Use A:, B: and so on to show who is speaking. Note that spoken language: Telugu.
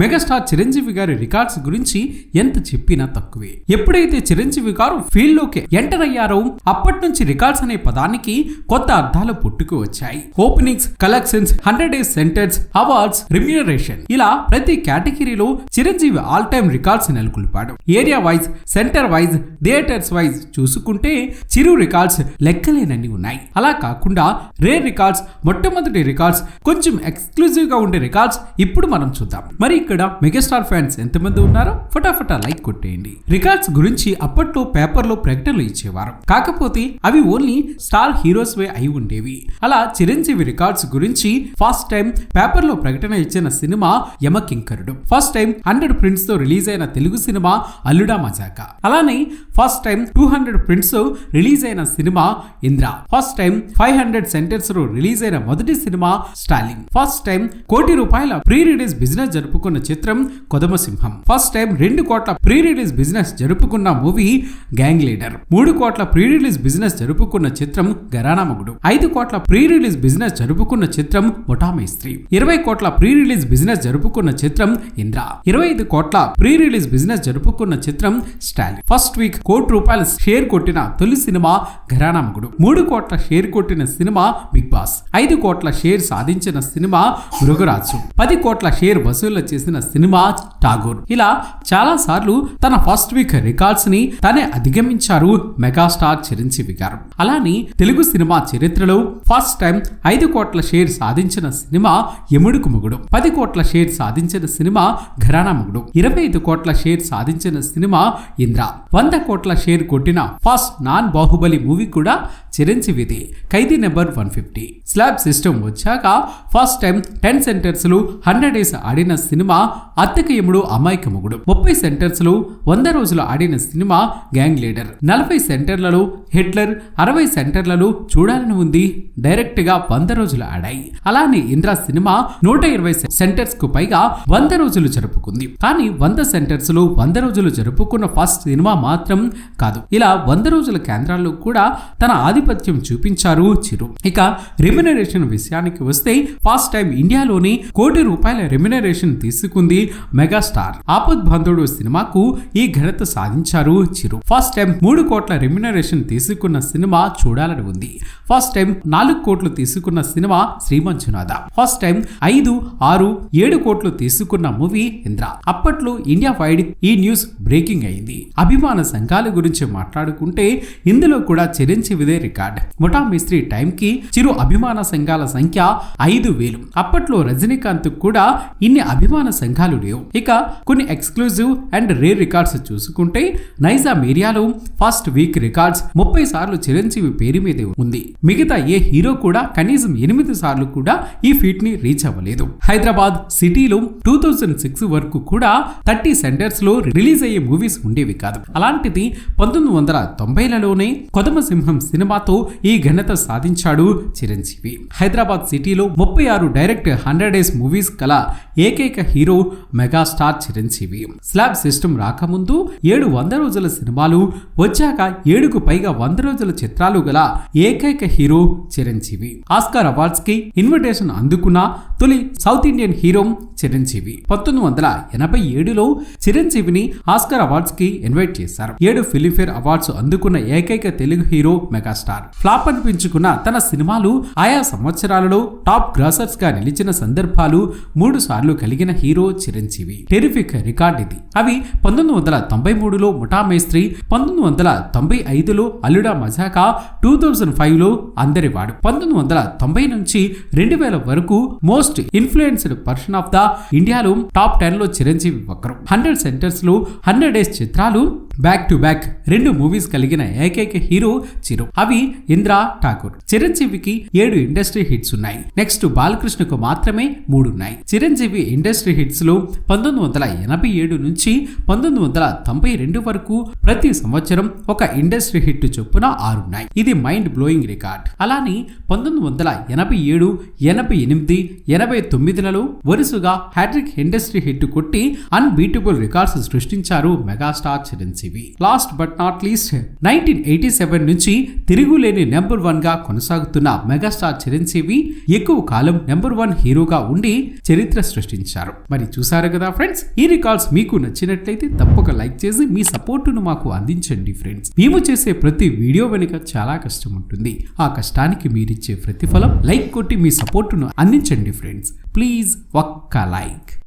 A: మెగాస్టార్ చిరంజీవి గారి రికార్డ్స్ గురించి ఎంత చెప్పినా తక్కువే. ఎప్పుడైతే చిరంజీవి గారు ఫీల్డ్లోకి ఎంటర్ అయ్యారో అప్పటి నుంచి రికార్డ్స్ అనే పదానికి కొత్త అర్థాలు పుట్టుకు వచ్చాయి. Openings collections hundred days centres awards remuneration ఇలా ప్రతి కేటగిరీలో Chiranjeevi all time records నెలకొల్పాడు. Area wise centre wise theatres wise చూసుకుంటే చిరు రికార్డ్స్ లెక్కలేనన్ని ఉన్నాయి. అలా కాకుండా రేర్ రికార్డ్స్ మొట్టమొదటి రికార్డ్స్ కొంచెం ఎక్స్క్లూజివ్గా ఉండే రికార్డ్స్ ఇప్పుడు మనం చూద్దాం. మరి ఇక్కడ మెగాస్టార్ ఫ్యాన్స్ ఎంతమంది ఉన్నారో ఫటాఫటా లైక్ కొట్టేయండి. రికార్డ్స్ గురించి అప్పట్లో పేపర్లో ప్రకటనలు ఇచ్చేవారు. కాకపోతే అవి ఓన్లీ స్టార్ హీరోస్ వే అయి ఉండేవి. అలా చిరంజీవి రికార్డ్స్ గురించి ఫస్ట్ టైం పేపర్లో ప్రకటన ఇచ్చిన cinema Yamakinkarudu. First time hundred ప్రింట్స్తో release అయిన తెలుగు సినిమా అల్లుడా మజాక. అలానే first time two hundred prints release అయిన cinema Indra. First time five hundred సెంటర్స్లో రిలీజ్ అయిన మొదటి సినిమా స్టాలిన్. ఫస్ట్ టైం కోటి రూపాయల ప్రీ రిలీజ్ బిజినెస్ జరుపుకున్న చిత్రం కొదమ సింహం. ఫస్ట్ టైం రెండు కోట్ల ప్రీ రిలీజ్ బిజినెస్ జరుపుకున్న మూవీ గ్యాంగ్ లీడర్. మూడు కోట్ల ప్రీ రిలీజ్ బిజినెస్ జరుపుకున్న చిత్రం గరానా మగుడు. ఐదు కోట్ల ప్రీ రిలీజ్ బిజినెస్ జరుపుకున్న చిత్రం ముఠామైస్త్రి ఇరవై కోట్ల ప్రీ రిలీజ్ బిజినెస్ జరుపుకున్న చిత్రం ఇంద్ర. ఇరవై ఐదు కోట్ల ప్రీ రిలీజ్ బిజినెస్ జరుపుకున్న చిత్రం స్టాలిన్. ఫస్ట్ వీక్ కోటి రూపాయల షేర్ కొట్టిన తొలి సినిమా ఘరానా మగుడు. మూడు కోట్ల షేర్ కొట్టిన సినిమా బిగ్ బాస్. ఐదు కోట్ల షేర్ సాధించిన సినిమా మృగరాజు. పది కోట్ల షేర్ వసూలు చేసిన సినిమా ఠాగూర్. ఇలా చాలా సార్లు తన ఫస్ట్ వీక్ రికార్డ్స్ని తనే అధిగమించారు మెగాస్టార్ చిరంజీవి గారు. అలానే తెలుగు సినిమా చరిత్రలో ఫస్ట్ టైం ఐదు కోట్ల షేర్ సాధించిన సినిమా యముడుకు మొగుడు. పది కోట్ల షేర్ సాధించిన సినిమా ఘరానా మొగుడు. ఇరవై ఐదు కోట్ల షేర్ సాధించిన సినిమా ఇంద్ర. వంద కోట్ల షేర్ కొట్టిన ఫస్ట్ నాన్ బాహుబలి మూవీ కూడా చిరంజీవిది. Khaidi number one fifty. Slab system వచ్చాక ఫస్ట్ టైం టెన్ సెంటర్స్లో హండ్రెడ్ డేస్ ఆడిన సినిమా అత్తకయముడు అమాయక మొగుడు. ముప్పై సెంటర్స్లో వంద రోజులు ఆడిన సినిమా గ్యాంగ్ లీడర్. నలభై సెంటర్లలో హిట్లర్ అరవై సెంటర్లలో చూడాలని ఉంది డైరెక్ట్గా వంద రోజులు ఆడాయి. అలానే ఇంద్ర సినిమా నూట ఇరవై సెంటర్స్కు పైగా వంద రోజులు జరుపుకుంది. కానీ వంద సెంటర్స్లో వంద రోజులు జరుపుకున్న ఫస్ట్ సినిమా మాత్రం కాదు. ఇలా వంద రోజుల కేంద్రాల్లో కూడా తన ఆధిపత్యం చూపించారు చిరు. ఇక రెమ్యునరేషన్ విషయానికి వస్తే ఫస్ట్ టైం ఇండియాలోని కోటి రూపాయల రెమ్యునరేషన్ తీసుకుంది మెగాస్టార్. ఆపద్ బంధుడు సినిమాకు ఈ ఘనత సాధించారు చిరు. ఫస్ట్ టైం మూడు కోట్ల రెమ్యునరేషన్ తీసుకున్న సినిమా చూడాలని ఉంది. ఫస్ట్ టైం నాలుగు కోట్లు తీసుకున్న సినిమా శ్రీమంజునాథ ఫస్ట్ టైం ఐదు ఆరు ఏడు కోట్లు తీసుకున్న మూవీ ఇంద్ర. అప్పట్లో ఇండియా వైడ్ ఈ న్యూస్ బ్రేకింగ్ అయింది. అభిమాన సంఘాల గురించి మాట్లాడుకుంటే ఇందులో కూడా చిరంజీవిదే రికార్డ్ ముఠా మిస్త్రీ టైం కి చిరు అభిమాన సంఘాల సంఖ్య ఐదు వేలు. అప్పట్లో రజనీకాంత్ కూడా ఇన్ని అభిమాన సంఘాలు లేవు. ఇక కొన్ని ఎక్స్క్లూజివ్ అండ్ రేర్ రికార్డ్స్ చూసుకుంటే నైజాం ఏరియాలో ఫస్ట్ వీక్ రికార్డ్స్ ముప్పై సార్లు చిరంజీవి పేరు మీదే ఉంది. మిగతా ఏ హీరో కూడా కనీసం ఎనిమిది సార్లు కూడా ఈ ఫీట్ని రీచ్ అవ్వలేదు. హైదరాబాద్ సిటీలో టూ థౌజండ్ సిక్స్ వరకు కూడా థర్టీ సెంటర్స్లో రిలీజ్ అయ్యే మూవీస్ ఉండేవి కాదు. అలాంటిది పంతొమ్మిది వందల తొంభైలలోనే కొదమసింహం సింహం సినిమాతో ఈ ఘనత సాధించాడు చిరంజీవి. హైదరాబాద్ సిటీలో ముప్పై ఆరు డైరెక్ట్ హండ్రెడ్ డేస్ మూవీస్ కల ఏకైక hero megastar Chiranjeevi. Slab system రాకముందు ఏడు వంద రోజుల సినిమాలు వచ్చాక ఏడుకు పైగా వంద రోజుల చిత్రాలు గల ఏకైక హీరో చిరంజీవి. ఆస్కార్ అవార్డ్స్కి ఇన్విటేషన్ అందుకున్న తొలి సౌత్ ఇండియన్ హీరో చిరంజీవి. పంతొమ్మిది వందల ఎనభై ఏడులో చిరంజీవిని ఆస్కార్ అవార్డ్స్కి ఇన్వైట్ చేశారు. ఏడు ఫిలింఫేర్ అవార్డ్స్ అందుకున్న ఏకైక తెలుగు హీరో మెగాస్టార్ ఫ్లాప్ అనిపించుకున్న తన సినిమాలు ఆయా సంవత్సరాలలో టాప్ గ్రాసర్స్గా నిలిచిన సందర్భాలు మూడు సార్లు కలిగిన హీరో చిరంజీవి. టెరిఫిక్ రికార్డ్ ఇది. అవి పంతొమ్మిది వందల తొంభై మూడులో ముఠా మేస్త్రి పంతొమ్మిది వందల తొంభై ఐదులో అల్లుడా మజాకా టూ థౌజండ్ ఫైవ్లో అందరివాడు. పంతొమ్మిది వందల తొంభై నుంచి రెండు వేల వరకు most influenced person of the ఇండియాలో టాప్ టెన్లో చిరంజీవి ఒకరు హండ్రెడ్ సెంటర్స్లో హండ్రెడ్ డేస్ చిత్రాలు బ్యాక్ టు బ్యాక్ రెండు మూవీస్ కలిగిన ఏకైక హీరో చిరు. అవి ఇంద్రా ఠాకూర్. చిరంజీవికి ఏడు ఇండస్ట్రీ హిట్స్ ఉన్నాయి. నెక్స్ట్ బాలకృష్ణకు మాత్రమే మూడు ఉన్నాయి చిరంజీవి ఇండస్ట్రీ హిట్స్లో పంతొమ్మిది వందల ఎనభై ఏడు నుంచి పంతొమ్మిది వందల తొంభై రెండు వరకు ప్రతి సంవత్సరం ఒక ఇండస్ట్రీ హిట్ చొప్పున ఆరున్నాయి. ఇది మైండ్ బ్లోయింగ్ రికార్డ్. అలానే పంతొమ్మిది వందల ఎనభై ఏడు ఎనభై ఎనిమిది ఎనభై తొమ్మిదిలలో వరుసగా హ్యాట్రిక్ ఇండస్ట్రీ హిట్ కొట్టి అన్బీటబుల్ రికార్డ్స్ సృష్టించారు megastar Chiranjeevi. Last but not least nineteen eighty seven నుంచి తిరిగి తిరుగులేని నెంబర్ వన్గా కొనసాగుతున్న మెగాస్టార్ చిరంజీవి ఎక్కువ కాలం నెంబర్ వన్ హీరోగా ఉండి చరిత్ర సృష్టించారు. మరి చూసారు కదా ఫ్రెండ్స్ ఈ రికార్డ్స్ మీకు నచ్చినట్లయితే తప్పక లైక్ చేసి మీ సపోర్టును మాకు అందించండి ఫ్రెండ్స్. మేము చేసే ప్రతి వీడియో వెనుక చాలా కష్టం ఉంటుంది. ఆ కష్టానికి మీరిచ్చే ప్రతిఫలం లైక్ కొట్టి మీ సపోర్టును అందించండి ఫ్రెండ్స్. ప్లీజ్ ఒక్క లైక్.